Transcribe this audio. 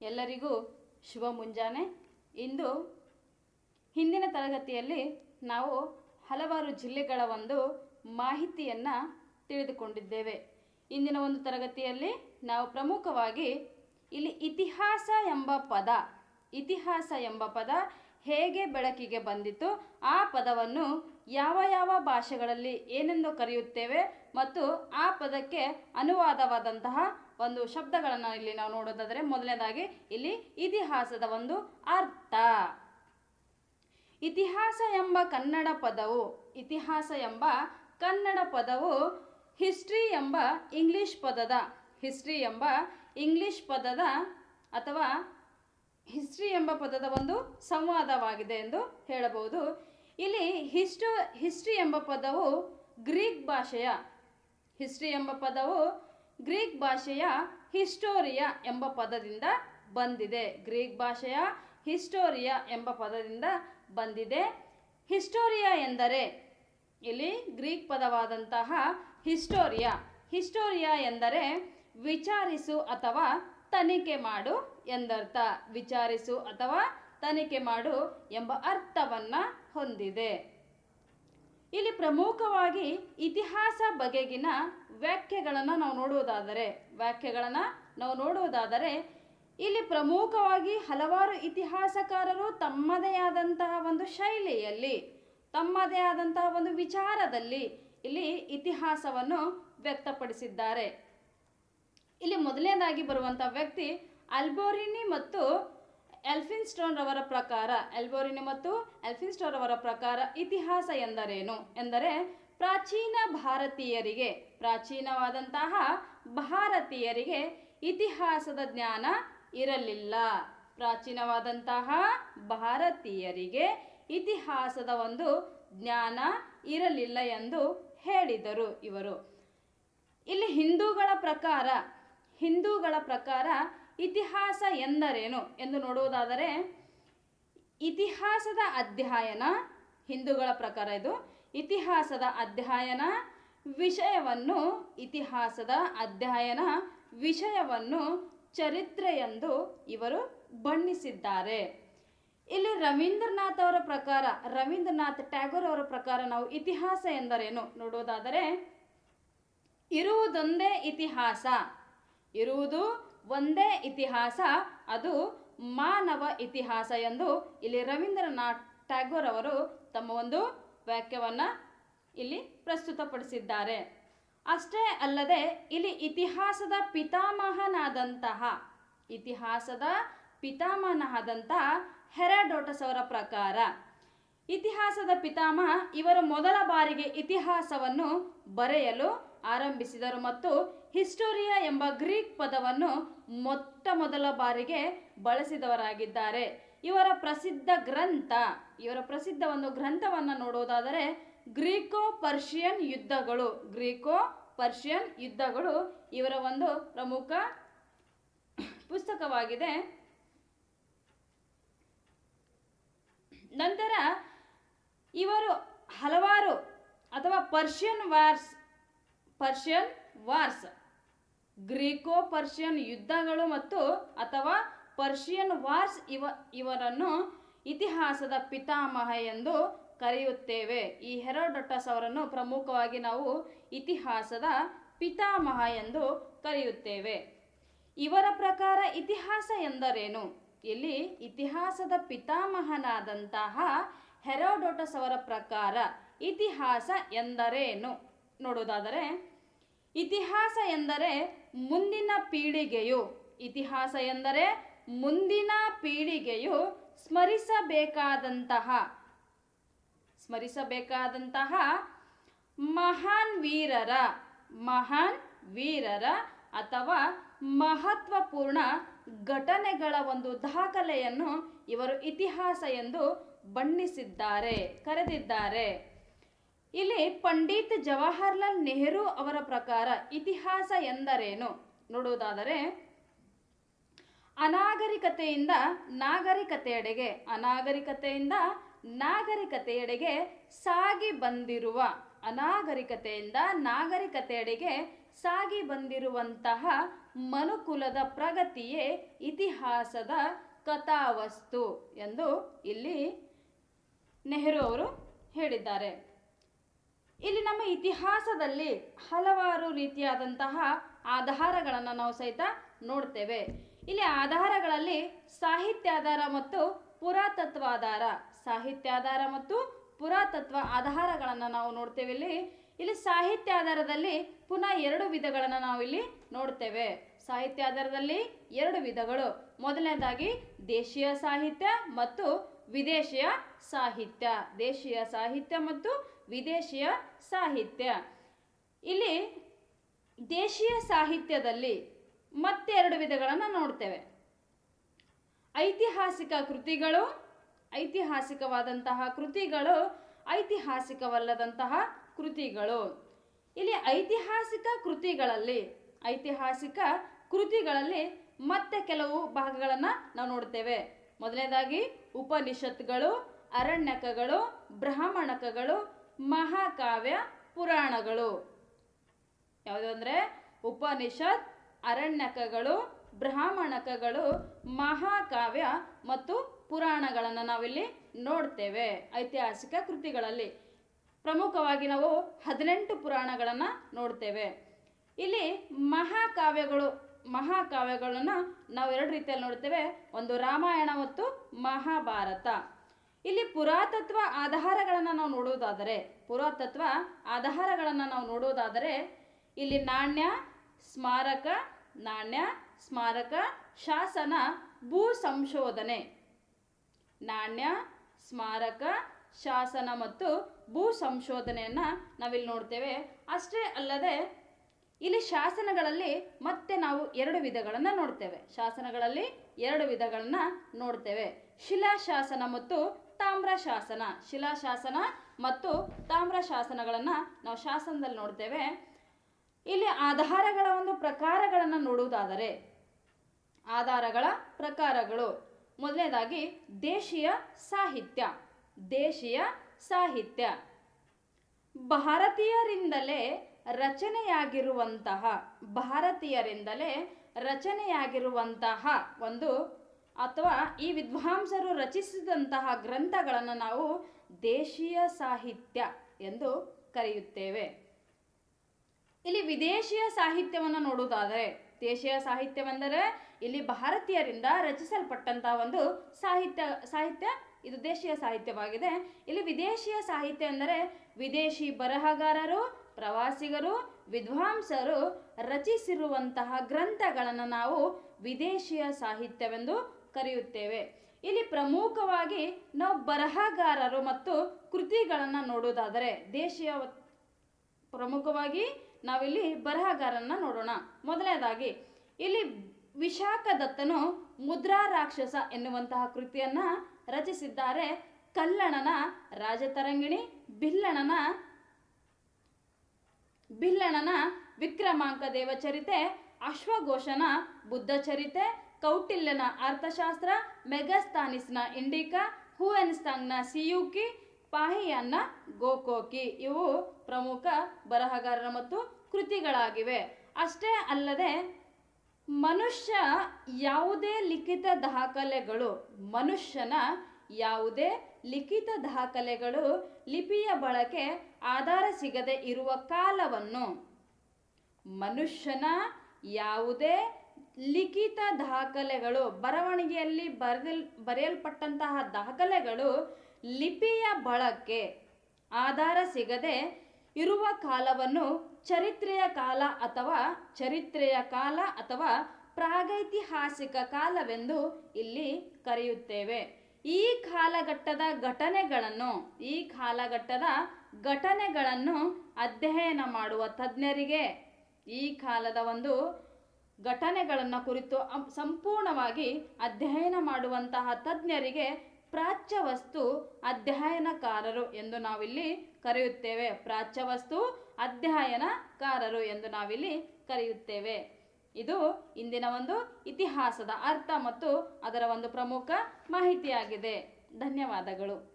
ಎಲ್ಲರಿಗೂ ಶುಭ ಮುಂಜಾನೆ. ಇಂದು ಹಿಂದಿನ ತರಗತಿಯಲ್ಲಿ ನಾವು ಹಲವಾರು ಜಿಲ್ಲೆಗಳ ಒಂದು ಮಾಹಿತಿಯನ್ನು ತಿಳಿದುಕೊಂಡಿದ್ದೇವೆ. ಇಂದಿನ ಒಂದು ತರಗತಿಯಲ್ಲಿ ನಾವು ಪ್ರಮುಖವಾಗಿ ಇಲ್ಲಿ ಇತಿಹಾಸ ಎಂಬ ಪದ, ಇತಿಹಾಸ ಎಂಬ ಪದ ಹೇಗೆ ಬೆಳಕಿಗೆ ಬಂದಿತು ಆ ಪದವನ್ನು ಯಾವ ಯಾವ ಭಾಷೆಗಳಲ್ಲಿ ಏನೆಂದು ಕರೆಯುತ್ತೇವೆ ಮತ್ತು ಆ ಪದಕ್ಕೆ ಅನುವಾದವಾದಂತಹ ಒಂದು ಶಬ್ದಗಳನ್ನು ಇಲ್ಲಿ ನಾವು ನೋಡೋದಾದರೆ ಮೊದಲನೇದಾಗಿ ಇಲ್ಲಿ ಇತಿಹಾಸದ ಒಂದು ಅರ್ಥ. ಇತಿಹಾಸ ಎಂಬ ಕನ್ನಡ ಪದವು, ಇತಿಹಾಸ ಎಂಬ ಕನ್ನಡ ಪದವು ಹಿಸ್ಟ್ರಿ ಎಂಬ ಇಂಗ್ಲಿಷ್ ಪದದ, ಹಿಸ್ಟ್ರಿ ಎಂಬ ಇಂಗ್ಲಿಷ್ ಪದದ ಅಥವಾ ಹಿಸ್ಟ್ರಿ ಎಂಬ ಪದದ ಒಂದು ಸಂವಾದವಾಗಿದೆ ಎಂದು ಹೇಳಬಹುದು. ಇಲ್ಲಿ ಹಿಸ್ಟೋ, ಹಿಸ್ಟ್ರಿ ಎಂಬ ಪದವು ಗ್ರೀಕ್ ಭಾಷೆಯ, ಹಿಸ್ಟ್ರಿ ಎಂಬ ಪದವು ಗ್ರೀಕ್ ಭಾಷೆಯ ಹಿಸ್ಟೋರಿಯಾ ಎಂಬ ಪದದಿಂದ ಬಂದಿದೆ. ಗ್ರೀಕ್ ಭಾಷೆಯ ಹಿಸ್ಟೋರಿಯಾ ಎಂಬ ಪದದಿಂದ ಬಂದಿದೆ. ಹಿಸ್ಟೋರಿಯಾ ಎಂದರೆ ಇಲ್ಲಿ ಗ್ರೀಕ್ ಪದವಾದಂತಹ ಹಿಸ್ಟೋರಿಯಾ. ಹಿಸ್ಟೋರಿಯಾ ಎಂದರೆ ವಿಚಾರಿಸು ಅಥವಾ ತನಿಖೆ ಮಾಡು ಎಂದರ್ಥ. ವಿಚಾರಿಸು ಅಥವಾ ತನಿಖೆ ಮಾಡು ಎಂಬ ಅರ್ಥವನ್ನು ಹೊಂದಿದೆ. ಇಲ್ಲಿ ಪ್ರಮುಖವಾಗಿ ಇತಿಹಾಸ ಬಗೆಗಿನ ವ್ಯಾಖ್ಯೆಗಳನ್ನು ನಾವು ನೋಡುವುದಾದರೆ, ವ್ಯಾಖ್ಯೆಗಳನ್ನು ನಾವು ನೋಡುವುದಾದರೆ, ಇಲ್ಲಿ ಪ್ರಮುಖವಾಗಿ ಹಲವಾರು ಇತಿಹಾಸಕಾರರು ತಮ್ಮದೇ ಆದಂತಹ ಒಂದು ಶೈಲಿಯಲ್ಲಿ, ತಮ್ಮದೇ ಆದಂತಹ ಒಂದು ವಿಚಾರದಲ್ಲಿ ಇಲ್ಲಿ ಇತಿಹಾಸವನ್ನು ವ್ಯಕ್ತಪಡಿಸಿದ್ದಾರೆ. ಇಲ್ಲಿ ಮೊದಲನೇದಾಗಿ ಬರುವಂಥ ವ್ಯಕ್ತಿ ಅಲ್ಬೋರಿನಿ ಮತ್ತು ಎಲ್ಫಿನ್ಸ್ಟೋನ್ ರವರ ಪ್ರಕಾರ, ಎಲ್ಬೋರಿನಿ ಮತ್ತು ಎಲ್ಫಿನ್ಸ್ಟೋನ್ ರವರ ಪ್ರಕಾರ ಇತಿಹಾಸ ಎಂದರೇನು? ಎಂದರೆ ಪ್ರಾಚೀನ ಭಾರತೀಯರಿಗೆ, ಪ್ರಾಚೀನವಾದಂತಹ ಭಾರತೀಯರಿಗೆ ಇತಿಹಾಸದ ಜ್ಞಾನ ಇರಲಿಲ್ಲ. ಪ್ರಾಚೀನವಾದಂತಹ ಭಾರತೀಯರಿಗೆ ಇತಿಹಾಸದ ಒಂದು ಜ್ಞಾನ ಇರಲಿಲ್ಲ ಎಂದು ಹೇಳಿದರು ಇವರು. ಇಲ್ಲಿ ಹಿಂದೂಗಳ ಪ್ರಕಾರ ಹಿಂದೂಗಳ ಪ್ರಕಾರ ಇತಿಹಾಸ ಎಂದರೇನು ಎಂದು ನೋಡುವುದಾದರೆ, ಇತಿಹಾಸದ ಅಧ್ಯಯನ ಹಿಂದೂಗಳ ಪ್ರಕಾರ ಇದು. ಇತಿಹಾಸದ ಅಧ್ಯಯನ ವಿಷಯವನ್ನು ಇತಿಹಾಸದ ಅಧ್ಯಯನ ವಿಷಯವನ್ನು ಚರಿತ್ರೆ ಎಂದು ಇವರು ಬಣ್ಣಿಸಿದ್ದಾರೆ. ಇಲ್ಲಿ ರವೀಂದ್ರನಾಥ್ ಅವರ ಪ್ರಕಾರ, ರವೀಂದ್ರನಾಥ್ ಟ್ಯಾಗೋರ್ ಅವರ ಪ್ರಕಾರ ನಾವು ಇತಿಹಾಸ ಎಂದರೇನು ನೋಡುವುದಾದರೆ, ಇರುವುದೊಂದೇ ಇತಿಹಾಸ. ಇರುವುದು ಒಂದೇ ಇತಿಹಾಸ, ಅದು ಮಾನವ ಇತಿಹಾಸ ಎಂದು ಇಲ್ಲಿ ರವೀಂದ್ರನಾಥ್ ಟ್ಯಾಗೋರ್ ಅವರು ತಮ್ಮ ಒಂದು ವಾಕ್ಯವನ್ನು ಇಲ್ಲಿ ಪ್ರಸ್ತುತಪಡಿಸಿದ್ದಾರೆ. ಅಷ್ಟೇ ಅಲ್ಲದೆ ಇಲ್ಲಿ ಇತಿಹಾಸದ ಪಿತಾಮಹನಾದಂತಹ ಇತಿಹಾಸದ ಪಿತಾಮಹನಾದಂತಹ ಹೆರಾಡೋಟಸ್ ಅವರ ಪ್ರಕಾರ, ಇತಿಹಾಸದ ಪಿತಾಮಹ ಇವರು ಮೊದಲ ಬಾರಿಗೆ ಇತಿಹಾಸವನ್ನು ಬರೆಯಲು ಆರಂಭಿಸಿದರು ಮತ್ತು ಹಿಸ್ಟೋರಿಯಾ ಎಂಬ ಗ್ರೀಕ್ ಪದವನ್ನು ಮೊಟ್ಟ ಮೊದಲ ಬಾರಿಗೆ ಬಳಸಿದವರಾಗಿದ್ದಾರೆ. ಇವರ ಪ್ರಸಿದ್ಧ ಗ್ರಂಥ, ಇವರ ಪ್ರಸಿದ್ಧ ಒಂದು ಗ್ರಂಥವನ್ನು ನೋಡೋದಾದರೆ ಗ್ರೀಕೋ ಪರ್ಷಿಯನ್ ಯುದ್ಧಗಳು, ಗ್ರೀಕೋ ಪರ್ಷಿಯನ್ ಯುದ್ಧಗಳು ಇವರ ಒಂದು ಪ್ರಮುಖ ಪುಸ್ತಕವಾಗಿದೆ. ನಂತರ ಇವರು ಹಲವಾರು ಅಥವಾ Persian wars Persian wars Greco Persian ಯುದ್ಧಗಳು ಮತ್ತು ಅಥವಾ ಪರ್ಷಿಯನ್ ವಾರ್ಸ್ ಇವ, ಇವರನ್ನು ಇತಿಹಾಸದ ಪಿತಾಮಹ ಎಂದು ಕರೆಯುತ್ತೇವೆ. ಈ ಹೆರೋಡೊಟಸ್ ಅವರನ್ನು ಪ್ರಮುಖವಾಗಿ ನಾವು ಇತಿಹಾಸದ ಪಿತಾಮಹ ಎಂದು ಕರೆಯುತ್ತೇವೆ. ಇವರ ಪ್ರಕಾರ ಇತಿಹಾಸ ಎಂದರೇನು? ಇಲ್ಲಿ ಇತಿಹಾಸದ ಪಿತಾಮಹನಾದಂತಹ ಹೆರೋಡೊಟಸ್ ಅವರ ಪ್ರಕಾರ ಇತಿಹಾಸ ಎಂದರೇನು? ನೋಡುವುದಾದರೆ ಇತಿಹಾಸ ಎಂದರೆ ಮುಂದಿನ ಪೀಳಿಗೆಯು, ಇತಿಹಾಸ ಎಂದರೆ ಮುಂದಿನ ಪೀಳಿಗೆಯು ಸ್ಮರಿಸಬೇಕಾದಂತಹ ಸ್ಮರಿಸಬೇಕಾದಂತಹ ಮಹಾನ್ ವೀರರ ಮಹಾನ್ ವೀರರ ಅಥವಾ ಮಹತ್ವಪೂರ್ಣ ಘಟನೆಗಳ ಒಂದು ದಾಖಲೆಯನ್ನು ಇವರು ಇತಿಹಾಸ ಎಂದು ಬಣ್ಣಿಸಿದ್ದಾರೆ, ಕರೆದಿದ್ದಾರೆ. ಇಲ್ಲಿ ಪಂಡಿತ್ ಜವಾಹರ್ಲಾಲ್ ನೆಹರು ಅವರ ಪ್ರಕಾರ ಇತಿಹಾಸ ಎಂದರೇನು? ನೋಡುವುದಾದರೆ, ಅನಾಗರಿಕತೆಯಿಂದ ನಾಗರಿಕತೆಯೆಡೆಗೆ ಅನಾಗರಿಕತೆಯಿಂದ ನಾಗರಿಕತೆಯೆಡೆಗೆ ಸಾಗಿ ಬಂದಿರುವ, ಅನಾಗರಿಕತೆಯಿಂದ ನಾಗರಿಕತೆಯೆಡೆಗೆ ಸಾಗಿ ಬಂದಿರುವಂತಹ ಮನುಕುಲದ ಪ್ರಗತಿಯೇ ಇತಿಹಾಸದ ಕಥಾವಸ್ತು ಎಂದು ಇಲ್ಲಿ ನೆಹರು ಅವರು ಹೇಳಿದ್ದಾರೆ. ಇಲ್ಲಿ ನಮ್ಮ ಇತಿಹಾಸದಲ್ಲಿ ಹಲವಾರು ರೀತಿಯಾದಂತಹ ಆಧಾರಗಳನ್ನು ನಾವು ಸಹಿತ ನೋಡ್ತೇವೆ. ಇಲ್ಲಿ ಆಧಾರಗಳಲ್ಲಿ ಸಾಹಿತ್ಯಾಧಾರ ಮತ್ತು ಪುರಾತತ್ವ ಆಧಾರ ಸಾಹಿತ್ಯಾಧಾರ ಮತ್ತು ಪುರಾತತ್ವ ಆಧಾರಗಳನ್ನು ನಾವು ನೋಡ್ತೇವೆ ಇಲ್ಲಿ. ಇಲ್ಲಿ ಸಾಹಿತ್ಯ ಆಧಾರದಲ್ಲಿ ಪುನಃ ಎರಡು ವಿಧಗಳನ್ನು ನಾವು ಇಲ್ಲಿ ನೋಡ್ತೇವೆ. ಸಾಹಿತ್ಯ ಆಧಾರದಲ್ಲಿ ಎರಡು ವಿಧಗಳು. ಮೊದಲನೇದಾಗಿ ದೇಶೀಯ ಸಾಹಿತ್ಯ ಮತ್ತು ವಿದೇಶಿಯ ಸಾಹಿತ್ಯ. ದೇಶೀಯ ಸಾಹಿತ್ಯ ಮತ್ತು ವಿದೇಶಿಯ ಸಾಹಿತ್ಯ. ಇಲ್ಲಿ ದೇಶೀಯ ಸಾಹಿತ್ಯದಲ್ಲಿ ಮತ್ತೆ ಎರಡು ವಿಧಗಳನ್ನು ನೋಡ್ತೇವೆ. ಐತಿಹಾಸಿಕ ಕೃತಿಗಳು, ಐತಿಹಾಸಿಕವಾದಂತಹ ಕೃತಿಗಳು, ಐತಿಹಾಸಿಕವಲ್ಲದಂತಹ ಕೃತಿಗಳು. ಇಲ್ಲಿ ಐತಿಹಾಸಿಕ ಕೃತಿಗಳಲ್ಲಿ ಐತಿಹಾಸಿಕ ಕೃತಿಗಳಲ್ಲಿ ಮತ್ತೆ ಕೆಲವು ಭಾಗಗಳನ್ನು ನಾವು ನೋಡ್ತೇವೆ. ಮೊದಲನೇದಾಗಿ ಉಪನಿಷತ್ಗಳು, ಅರಣ್ಯಕಗಳು, ಬ್ರಾಹ್ಮಣಕಗಳು ಮಹಾಕಾವ್ಯ ಪುರಾಣಗಳು. ಯಾವುದು ಅಂದರೆ ಉಪನಿಷತ್, ಅರಣ್ಯಕಗಳು, ಬ್ರಾಹ್ಮಣಕಗಳು, ಮಹಾಕಾವ್ಯ ಮತ್ತು ಪುರಾಣಗಳನ್ನು ನಾವಿಲ್ಲಿ ನೋಡ್ತೇವೆ ಐತಿಹಾಸಿಕ ಕೃತಿಗಳಲ್ಲಿ. ಪ್ರಮುಖವಾಗಿ ನಾವು ಹದಿನೆಂಟು ಪುರಾಣಗಳನ್ನು ನೋಡ್ತೇವೆ. ಇಲ್ಲಿ ಮಹಾಕಾವ್ಯಗಳು, ಮಹಾಕಾವ್ಯಗಳನ್ನು ನಾವು ಎರಡು ರೀತಿಯಲ್ಲಿ ನೋಡ್ತೇವೆ. ಒಂದು ರಾಮಾಯಣ ಮತ್ತು ಮಹಾಭಾರತ. ಇಲ್ಲಿ ಪುರಾತತ್ವ ಆಧಾರಗಳನ್ನು ನಾವು ನೋಡೋದಾದರೆ, ಪುರಾತತ್ವ ಆಧಾರಗಳನ್ನು ನಾವು ನೋಡೋದಾದರೆ, ಇಲ್ಲಿ ನಾಣ್ಯ, ಸ್ಮಾರಕ ನಾಣ್ಯ, ಸ್ಮಾರಕ, ಶಾಸನ, ಭೂ ಸಂಶೋಧನೆ. ನಾಣ್ಯ, ಸ್ಮಾರಕ, ಶಾಸನ ಮತ್ತು ಭೂ ಸಂಶೋಧನೆಯನ್ನು ನಾವಿಲ್ಲಿ ನೋಡ್ತೇವೆ. ಅಷ್ಟೇ ಅಲ್ಲದೆ, ಇಲ್ಲಿ ಶಾಸನಗಳಲ್ಲಿ ಮತ್ತೆ ನಾವು ಎರಡು ವಿಧಗಳನ್ನು ನೋಡ್ತೇವೆ. ಶಾಸನಗಳಲ್ಲಿ ಎರಡು ವಿಧಗಳನ್ನು ನೋಡ್ತೇವೆ. ಶಿಲಾಶಾಸನ ಮತ್ತು ತಾಮ್ರ ಶಾಸನ ಶಿಲಾಶಾಸನ ಮತ್ತು ತಾಮ್ರ ಶಾಸನಗಳನ್ನು ನಾವು ಶಾಸನದಲ್ಲಿ ನೋಡ್ತೇವೆ. ಇಲ್ಲಿ ಆಧಾರಗಳ ಒಂದು ಪ್ರಕಾರಗಳನ್ನು ನೋಡುವುದಾದರೆ, ಆಧಾರಗಳ ಪ್ರಕಾರಗಳು. ಮೊದಲನೇದಾಗಿ, ದೇಶೀಯ ಸಾಹಿತ್ಯ ದೇಶೀಯ ಸಾಹಿತ್ಯ. ಭಾರತೀಯರಿಂದಲೇ ರಚನೆಯಾಗಿರುವಂತಹ ಭಾರತೀಯರಿಂದಲೇ ರಚನೆಯಾಗಿರುವಂತಹ ಒಂದು ಅಥವಾ ಈ ವಿದ್ವಾಂಸರು ರಚಿಸಿದಂತಹ ಗ್ರಂಥಗಳನ್ನು ನಾವು ದೇಶೀಯ ಸಾಹಿತ್ಯ ಎಂದು ಕರೆಯುತ್ತೇವೆ. ಇಲ್ಲಿ ವಿದೇಶೀಯ ಸಾಹಿತ್ಯವನ್ನು ನೋಡುವುದಾದರೆ, ದೇಶೀಯ ಸಾಹಿತ್ಯವೆಂದರೆ ಇಲ್ಲಿ ಭಾರತೀಯರಿಂದ ರಚಿಸಲ್ಪಟ್ಟಂತಹ ಒಂದು ಸಾಹಿತ್ಯ ಸಾಹಿತ್ಯ, ಇದು ದೇಶೀಯ ಸಾಹಿತ್ಯವಾಗಿದೆ. ಇಲ್ಲಿ ವಿದೇಶೀಯ ಸಾಹಿತ್ಯ ಎಂದರೆ ವಿದೇಶಿ ಬರಹಗಾರರು, ಪ್ರವಾಸಿಗರು, ವಿದ್ವಾಂಸರು ರಚಿಸಿರುವಂತಹ ಗ್ರಂಥಗಳನ್ನು ನಾವು ವಿದೇಶಿಯ ಸಾಹಿತ್ಯವೆಂದು ಕರೆಯುತ್ತೇವೆ. ಇಲ್ಲಿ ಪ್ರಮುಖವಾಗಿ ನಾವು ಬರಹಗಾರರು ಮತ್ತು ಕೃತಿಗಳನ್ನು ನೋಡೋದಾದರೆ ದೇಶೀಯ ಪ್ರಮುಖವಾಗಿ ನಾವಿಲ್ಲಿ ಬರಹಗಾರನ್ನ ನೋಡೋಣ. ಮೊದಲನೇದಾಗಿ, ಇಲ್ಲಿ ವಿಶಾಖದತ್ತನು ಮುದ್ರಾ ರಾಕ್ಷಸ ಎನ್ನುವಂತಹ ಕೃತಿಯನ್ನ ರಚಿಸಿದ್ದಾರೆ. ಕಲ್ಲಣನ ರಾಜತರಂಗಿಣಿ, ಬಿಲ್ಲಣನ ಬಿಲ್ಲಣನ ವಿಕ್ರಮಾಂಕ ದೇವಚರಿತೆ, ಅಶ್ವಘೋಷನ ಬುದ್ಧಚರಿತೆ ಕೌಟಿಲ್ಯನ ಅರ್ಥಶಾಸ್ತ್ರ ಮೆಗಸ್ತಾನಿಸ್ನ ಇಂಡಿಕಾ ಹೂವೆನ್ಸ್ಟಾಂಗ್ನ ಸಿಯುಕಿ, ಪಾಹಿಯನ್ನ ಗೋಕೋಕಿ. ಇವು ಪ್ರಮುಖ ಬರಹಗಾರರ ಮತ್ತು ಕೃತಿಗಳಾಗಿವೆ. ಅಷ್ಟೇ ಅಲ್ಲದೆ, ಮನುಷ್ಯ ಯಾವುದೇ ಲಿಖಿತ ದಾಖಲೆಗಳು, ಮನುಷ್ಯನ ಯಾವುದೇ ಲಿಖಿತ ದಾಖಲೆಗಳು ಲಿಪಿಯ ಬಳಕೆ ಆಧಾರ ಸಿಗದೆ ಇರುವ ಕಾಲವನ್ನು ಮನುಷ್ಯನ ಯಾವುದೇ ಲಿಖಿತ ದಾಖಲೆಗಳು, ಬರವಣಿಗೆಯಲ್ಲಿ ಬರೆದಲ್, ಬರೆಯಲ್ಪಟ್ಟಂತಹ ದಾಖಲೆಗಳು ಲಿಪಿಯ ಬಳಕೆ, ಆಧಾರ ಸಿಗದೆ ಇರುವ ಕಾಲವನ್ನು ಚರಿತ್ರೆಯ ಕಾಲ ಅಥವಾ ಚರಿತ್ರೆಯ ಕಾಲ ಅಥವಾ ಪ್ರಾಗೈತಿಹಾಸಿಕ ಕಾಲವೆಂದು ಇಲ್ಲಿ ಕರೆಯುತ್ತೇವೆ. ಈ ಕಾಲಘಟ್ಟದ ಘಟನೆಗಳನ್ನು, ಈ ಕಾಲಘಟ್ಟದ ಘಟನೆಗಳನ್ನು ಅಧ್ಯಯನ ಮಾಡುವ ತಜ್ಞರಿಗೆ ಈ ಕಾಲದ ಒಂದು ಘಟನೆಗಳನ್ನು ಕುರಿತು ಸಂಪೂರ್ಣವಾಗಿ ಅಧ್ಯಯನ ಮಾಡುವಂತಹ ತಜ್ಞರಿಗೆ ಪ್ರಾಚ್ಯವಸ್ತು ಅಧ್ಯಯನಕಾರರು ಎಂದು ನಾವಿಲ್ಲಿ ಕರೆಯುತ್ತೇವೆ. ಪ್ರಾಚ್ಯವಸ್ತು ಅಧ್ಯಯನಕಾರರು ಎಂದು ನಾವಿಲ್ಲಿ ಕರೆಯುತ್ತೇವೆ. ಇದು ಇಂದಿನ ಒಂದು ಇತಿಹಾಸದ ಅರ್ಥ ಮತ್ತು ಅದರ ಒಂದು ಪ್ರಮುಖ ಮಾಹಿತಿಯಾಗಿದೆ. ಧನ್ಯವಾದಗಳು.